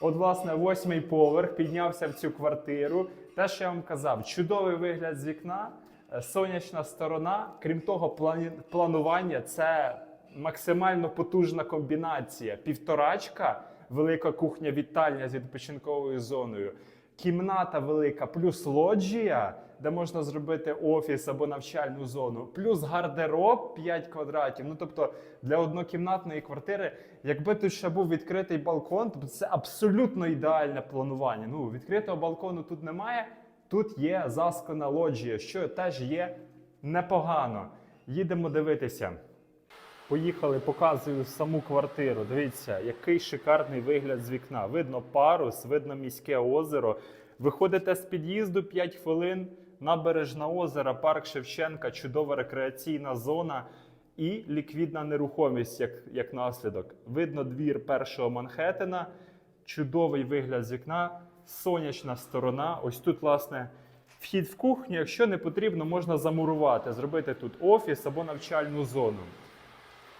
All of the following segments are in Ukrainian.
От, власне, восьмий поверх піднявся в цю квартиру. Те, що я вам казав, чудовий вигляд з вікна, е, сонячна сторона. Крім того, плані- планування це максимально потужна комбінація. Півторачка, велика кухня вітальня з відпочинковою зоною, кімната велика, плюс лоджія, де можна зробити офіс або навчальну зону, плюс гардероб 5 квадратів. Ну тобто для однокімнатної квартири, якби тут ще був відкритий балкон, тобто це абсолютно ідеальне планування. Ну, відкритого балкону тут немає. Тут є заскана лоджія, що теж є непогано. Їдемо дивитися. Поїхали, показую саму квартиру. Дивіться, який шикарний вигляд з вікна. Видно парус, видно міське озеро. Виходите з під'їзду 5 хвилин, набережна озера, парк Шевченка, чудова рекреаційна зона і ліквідна нерухомість як, як наслідок. Видно двір першого Манхеттена, чудовий вигляд з вікна, сонячна сторона. Ось тут, власне, вхід в кухню. Якщо не потрібно, можна замурувати, зробити тут офіс або навчальну зону.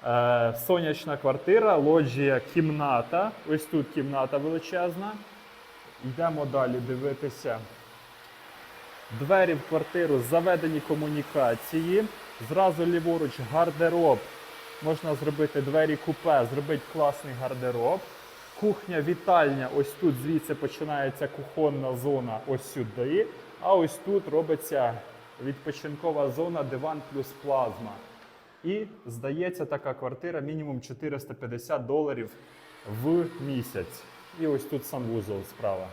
Е, сонячна квартира, лоджія, кімната. Ось тут кімната величезна. Йдемо далі дивитися. Двері в квартиру, заведені комунікації. Зразу ліворуч гардероб. Можна зробити двері купе, зробити класний гардероб. Кухня, вітальня, ось тут звідси починається кухонна зона, ось сюди. А ось тут робиться відпочинкова зона, диван плюс плазма. І здається, така квартира мінімум 450 доларів в місяць. І ось тут санвузол справа.